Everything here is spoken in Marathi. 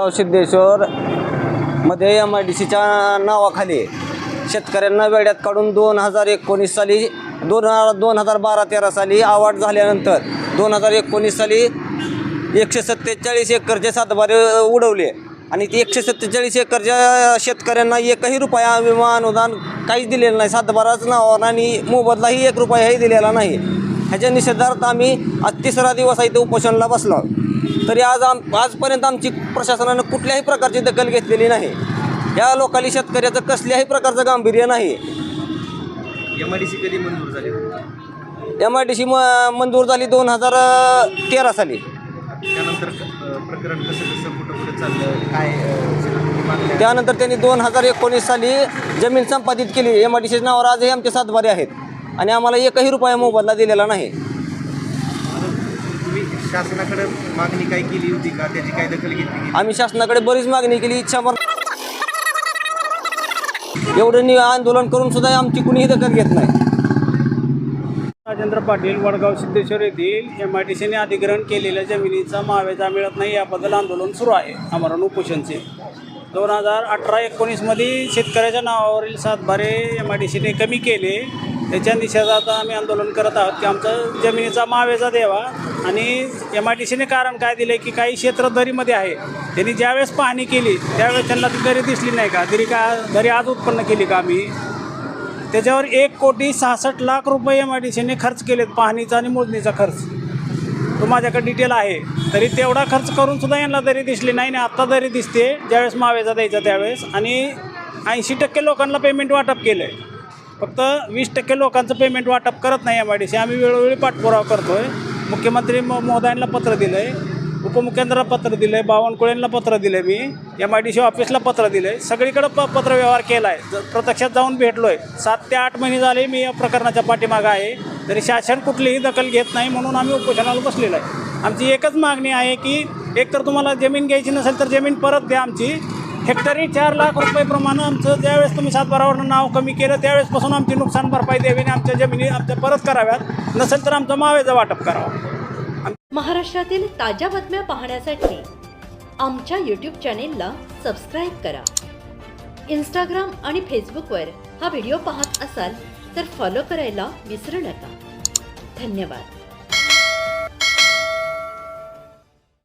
गाव सिद्धेश्वर मध्ये एम आय डी सीच्या नावाखाली शेतकऱ्यांना वेड्यात काढून दोन हजार एकोणीस साली दोन दोन हजार बारा तेरा साली आवाड झाल्यानंतर दोन हजार एकोणीस साली एकशे सत्तेचाळीस एकरचे सातबारे उडवले. आणि ते एकशे सत्तेचाळीस एकरच्या शेतकऱ्यांना एकही रुपया विमा अनुदान काहीच दिलेलं नाही. सातबाराच नावावर आणि मोबदलाही एक रुपयाही दिलेला नाही. ह्याच्या निषेधार्थ आम्ही आज तिसरा दिवस आहे इथे उपोषणाला बसलो. तरी आज आम आजपर्यंत आमची प्रशासनानं कुठल्याही प्रकारची दखल घेतलेली नाही. या लोकांनी शेतकऱ्याचं कसल्याही प्रकारचं गांभीर्य नाही. एम आय डी सी कधी मंजूर झाली? एम आय डी सी म मंजूर झाली दोन हजार तेरा साली. त्यानंतर प्रकरण कसं कसं कुठं कुठं चाललं? काय त्यानंतर त्यांनी दोन हजार एकोणीस साली जमीन संपादित केली. एम आय डी सीच्या नावावर आजही आमचे सातबारे आहेत. आणि आम्हाला एकही रुपया मोबदला दिलेला नाही. तुम्ही शासनाकडे मागणी काय केली होती का? त्याची काय दखल घेतली? आम्ही शासनाकडे बरीच मागणी केली. इच्छा मर एवढं नि आंदोलन करून सुद्धा आमची कुणीही दखल घेत नाही. राजेंद्र पाटील वडगाव सिद्धेश्वर येथील एम आय डी सीने अधिग्रहण केलेल्या जमिनीचा महावेजा मिळत नाही याबद्दल आंदोलन सुरू आहे. आमरण उपोषणचे. दोन हजार अठरा एकोणीसमध्ये शेतकऱ्याच्या नावावरील सातबारे एम आय डी सीने कमी केले. त्याच्या निषेधार्थ आम्ही आंदोलन करत आहोत की आमचं जमिनीचा मावेचा द्यावा. आणि एम आय डी सीने कारण काय दिले की काही क्षेत्र दरीमध्ये आहे. त्यांनी ज्यावेळेस पाहणी केली त्यावेळेस त्यांना ती दरी दिसली नाही का? दरी का? दरी आज उत्पन्न केली का आम्ही? त्याच्यावर एक कोटी सहासष्ट लाख रुपये एम आय डी सीने खर्च केलेत पाहणीचा आणि मोजणीचा खर्च. तो माझ्याकडे डिटेल आहे. तरी तेवढा खर्च करून सुद्धा यांना दरी दिसली नाही आणि आत्ता दरी दिसते. ज्यावेळेस मावेजा द्यायचा त्यावेळेस. आणि ऐंशी टक्के लोकांना पेमेंट वाटप केलं आहे फक्त वीस टक्के लोकांचं पेमेंट वाटप करत नाही एम आय डी सी आम्ही वेळोवेळी पाठपुरावा करतो आहे मुख्यमंत्री म महोदयांना पत्र दिलं आहे उपमुख्यमंत्र्यांना पत्र दिलं आहे बावनकुळेंना पत्र दिलं आहे मी एम आय डी सी ऑफिसला पत्र दिलं आहे सगळीकडं प पत्रव्यवहार केला आहे प्रत्यक्षात जाऊन भेटलो आहे सात ते आठ महिने झाले मी या प्रकरणाच्या पाठीमागं आहे. तरी शासन कुठलीही दखल घेत नाही म्हणून आम्ही उपोषणाला बसलेलो आहे. आमची एकच मागणी आहे की एकतर तुम्हाला जमीन घ्यायची नसेल तर जमीन परत द्या आमची. हेक्टरी चार लाख रुपयेप्रमाणे आमचं ज्यावेळेस तुम्ही सातबारावरनं नाव कमी केलं त्यावेळेसपासून आमची नुकसान भरपाई द्यावी आमच्या जमिनी आमच्या परत कराव्यात. नसेल तर आमचं मावेचं वाटप करावं. महाराष्ट्रातील ताज्या बातम्या पाहण्यासाठी आमच्या यूट्यूब चॅनेलला सबस्क्राईब करा. इंस्टाग्राम आणि फेसबुकवर हा व्हिडिओ पाहत असाल तर फॉलो करायला विसरू नका. धन्यवाद.